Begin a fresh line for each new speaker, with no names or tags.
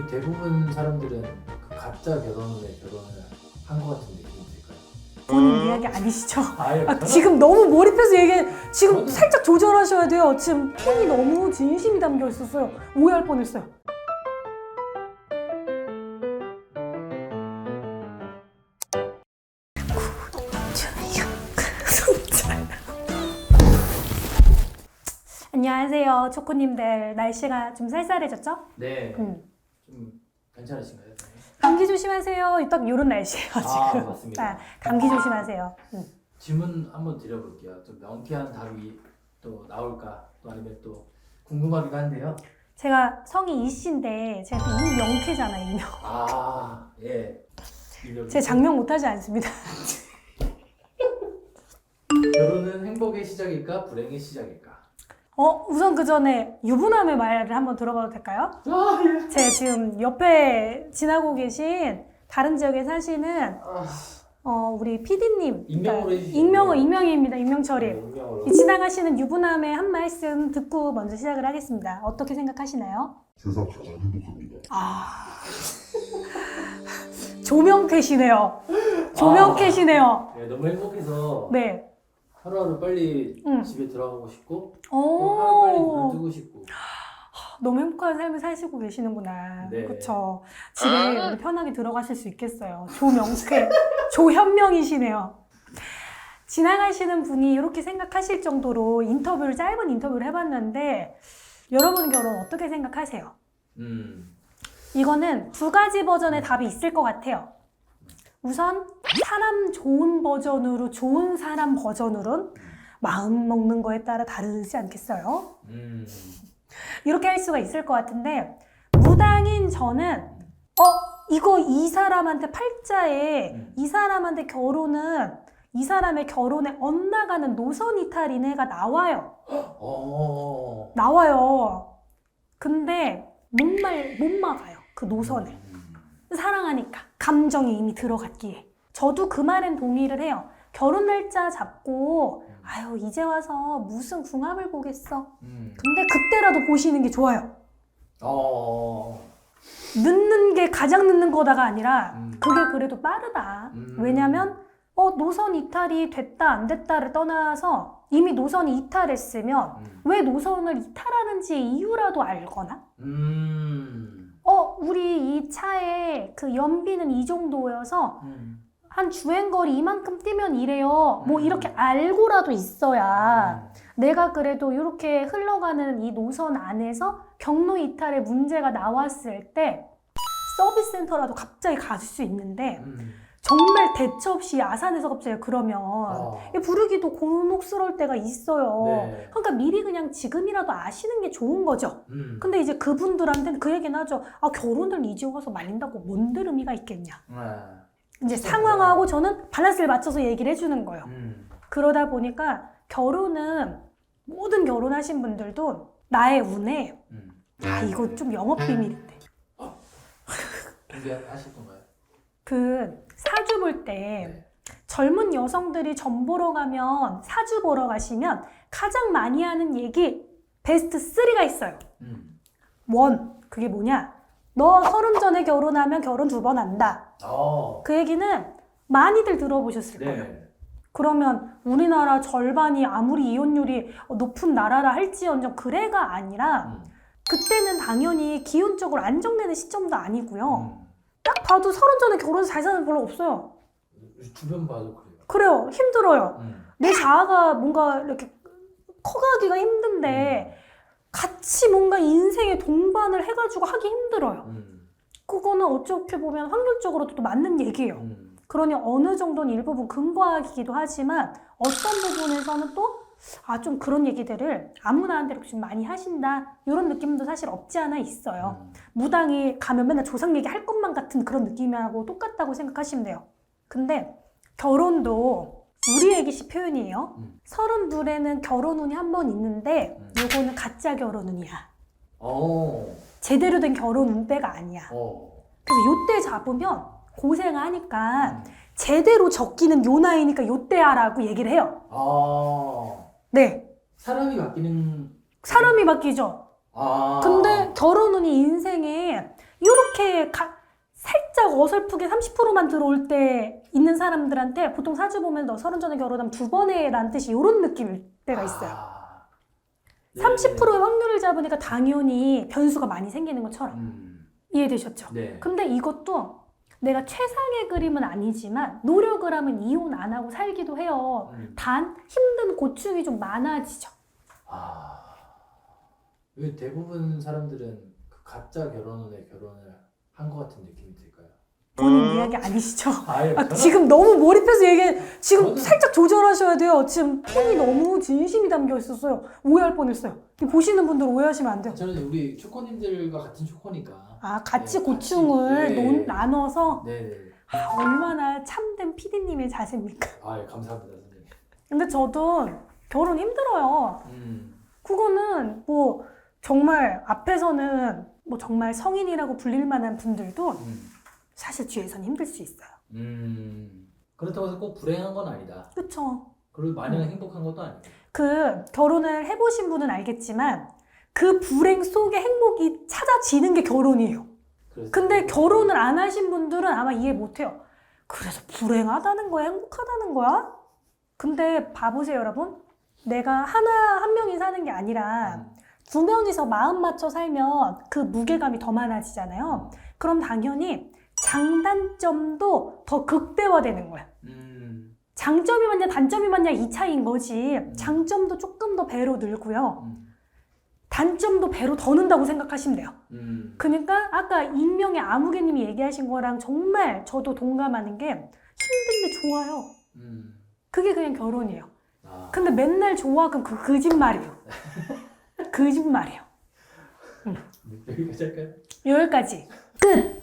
근데 대부분 사람들은 그 가짜 결혼에 결혼을 한 것 같은 느낌이 들까요?
본인 이야기 아니시죠?
아예
아, 지금 너무 몰입해서 얘기해. 지금
저는-
살짝 조절하셔야 돼요. 지금 톤이 너무 진심이 담겨 있었어요. 오해할 뻔했어요. 안녕하세요, 초코님들. 날씨가 좀 쌀쌀해졌죠?
네.
음.
좀 괜찮으신가요?
감기 조심하세요. 딱 이런 날씨예요
아,
지금.
맞습니다.
아, 감기 조심하세요. 음.
질문 한번 드려볼게요. 좀 명쾌한 답이 또 나올까 또 아니면 또 궁금하기도 한데요.
제가 성이 이씨인데 제가 또 이명태잖아요. 이명.
아 예. 이력이-
제 장명 못하지 않습니다.
결혼은 행복의 시작일까 불행의 시작일까?
어 우선 그 전에 유부남의 말을 한번 들어봐도 될까요?
아 예.
제 지금 옆에 지나고 계신 다른 지역에 사시는
아,
어 우리 PD님
익명으로 해주시죠.
익명은 익명입니다. 익명 처리.
네.
이 지나가시는 유부남의 한 말씀 듣고 먼저 시작을 하겠습니다. 어떻게 생각하시나요?
세상 가장 행복합니다.
아 조명캐시네요. 조명캐시네요.
네, 너무 행복해서
네.
하루하루 빨리
응.
집에 들어가고 싶고 또 하루 빨리 눈을
오.
뜨고 싶고
너무 행복한 삶을 사시고 계시는구나.
네.
그렇죠. 집에 우리 편하게 들어가실 수 있겠어요. 조명태, 조현명이시네요. 지나가시는 분이 이렇게 생각하실 정도로 인터뷰를 짧은 인터뷰를 해봤는데 여러분 결혼 어떻게 생각하세요?
음
이거는 두 가지 버전의 답이 있을 것 같아요. 우선 사람 좋은 버전으로 좋은 사람 버전으로는 마음 먹는 거에 따라 다르지 않겠어요?
음.
이렇게 할 수가 있을 것 같은데 무당인 저는 어 이거 이 사람한테 팔자에
음.
이 사람한테 결혼은 이 사람의 결혼에 엇나가는 노선 이탈인 애가 나와요.
어.
나와요. 근데 못 말 못 막아요. 그 노선을.
음.
사랑하니까 감정이 이미 들어갔기에 저도 그 말엔 동의를 해요. 결혼 날짜 잡고 아유 이제 와서 무슨 궁합을 보겠어.
음.
근데 그때라도 보시는 게 좋아요.
어.
늦는 게 가장 늦는 거다가 아니라
음.
그게 그래도 빠르다.
음.
왜냐면 어 노선 이탈이 됐다 안 됐다를 떠나서 이미 노선이 이탈했으면
음.
왜 노선을 이탈하는지 이유라도 알거나
음.
어 우리 이 차에 그 연비는 이 정도여서
음.
한 주행거리 이만큼 뛰면 이래요. 뭐
음.
이렇게 알고라도 있어야 내가 그래도 이렇게 흘러가는 이 노선 안에서 경로 이탈의 문제가 나왔을 때 서비스 센터라도 갑자기 갈수 있는데
음.
정말 대처 없이 야산에서 갑자기 그러면
아.
이 부르기도 곤혹스러울 때가 있어요.
네.
그러니까 미리 그냥 지금이라도 아시는 게 좋은 거죠.
음.
근데 이제 그분들한테는 그 얘기는 하죠. 아 결혼을 이제 와서 말린다고 뭔들 의미가 있겠냐.
네.
이제
그렇죠.
상황하고 저는 밸런스를 맞춰서 얘기를 해주는 거예요.
음.
그러다 보니까 결혼은 모든 결혼하신 분들도 나의 운에
음.
아 이거 좀 영업 비밀인데
준비하실 건가요?
그 사주 볼 때
네.
젊은 여성들이 점 보러 가면 사주 보러 가시면 가장 많이 하는 얘기 베스트 3가 있어요.
음.
원 그게 뭐냐? 너 서른 전에 결혼하면 결혼 두 번 한다.
어.
그 얘기는 많이들 들어보셨을 거예요.
네.
그러면 우리나라 절반이 아무리 이혼율이 높은 나라라 할지언정 그래가 아니라
음.
그때는 당연히 기운적으로 안정되는 시점도 아니고요.
음.
딱 봐도 서른 전에 결혼 잘 사는 별로 없어요.
주변 봐도 그래요.
그래요. 힘들어요.
음.
내 자아가 뭔가 이렇게 커가기가 힘든데 같이 뭔가 인생의 동반을 해가지고 하기 힘들어요.
음.
그거는 어떻게 보면 확률적으로도 또 맞는 얘기예요.
음.
그러니 어느 정도는 일부분 근거하기도 하지만 어떤 부분에서는 또 아, 좀 그런 얘기들을 아무나 한 대로 좀 많이 하신다. 이런 느낌도 사실 없지 않아 있어요.
음.
무당이 가면 맨날 조상 얘기 할 것만 같은 그런 느낌하고 똑같다고 생각하시면 돼요. 근데 결혼도 우리 애기식 표현이에요.
음.
서른 둘에는 결혼 운이 한 번 있는데
음.
요거는 가짜 결혼 운이야.
어.
제대로 된 결혼 운때가 아니야.
어.
그래서 요때 잡으면 고생하니까
음.
제대로 적기는 요 나이니까 요때 하라고 얘기를 해요.
아.
네.
사람이 바뀌는
사람이 바뀌죠.
아.
근데 결혼 운이 인생에 이렇게 가- 살짝 어설프게 30%만 들어올 때 있는 사람들한테 보통 사주 보면 너 서른 전에 결혼하면 두 번에 란 뜻이 이런 느낌일 때가 있어요.
아. 네,
30%의 확률을 잡으니까 당연히 변수가 많이 생기는 것처럼
음.
이해되셨죠?
네.
근데 이것도 내가 최상의 그림은 아니지만 노력을 하면 이혼 안 하고 살기도 해요.
음.
단 힘든 고충이 좀 많아지죠.
아. 왜 대부분 사람들은 그 가짜 결혼원에 결혼을 한 것 같은 느낌이 들까요?
본인 이야기 아니시죠?
아예
아, 지금 너무 몰입해서 얘기해. 지금 살짝 조절하셔야 돼요. 지금 톤이 너무 진심이 담겨 있었어요. 오해할 뻔했어요. 이 보시는 분들 오해하시면 안 돼요.
저는 우리 초코님들과 같은 초코니까.
아 같이
네,
고충을
같이, 네.
논- 나눠서
네네.
아, 얼마나 참된 PD님의 자세입니까?
아 예, 감사합니다 선생님.
근데 저도 결혼 힘들어요.
음.
그거는 뭐 정말 앞에서는 뭐 정말 성인이라고 불릴 만한 분들도
음.
사실 뒤에서는 힘들 수 있어요.
음. 그렇다고 해서 꼭 불행한 건 아니다.
그쵸?
그리고 마냥
음.
행복한 것도 아니고.
그 결혼을 해보신 분은 알겠지만 그 불행 속에 행복이 찾아지는 게 결혼이에요.
그래서
근데 결혼을 안 하신 분들은 아마 이해 못해요. 그래서 불행하다는 거야? 행복하다는 거야? 근데 봐보세요, 여러분. 내가 하나, 한 명이 사는 게 아니라
음.
두 명이서 마음 맞춰 살면 그 무게감이 더 많아지잖아요. 그럼 당연히 장단점도 더 극대화되는 거야.
음.
장점이 맞냐, 단점이 맞냐 이 차이인 거지. 장점도 조금 더 배로 늘고요.
음.
단점도 배로 더 는다고 생각하시면 돼요.
음.
그러니까 아까 익명의 아무개님이 얘기하신 거랑 정말 저도 동감하는 게 힘든데 좋아요.
음.
그게 그냥 결혼이에요.
아.
근데 맨날 좋아 그럼 그 거짓말이에요. 거짓말이에요.
여기까지 할까요?
여기까지 끝.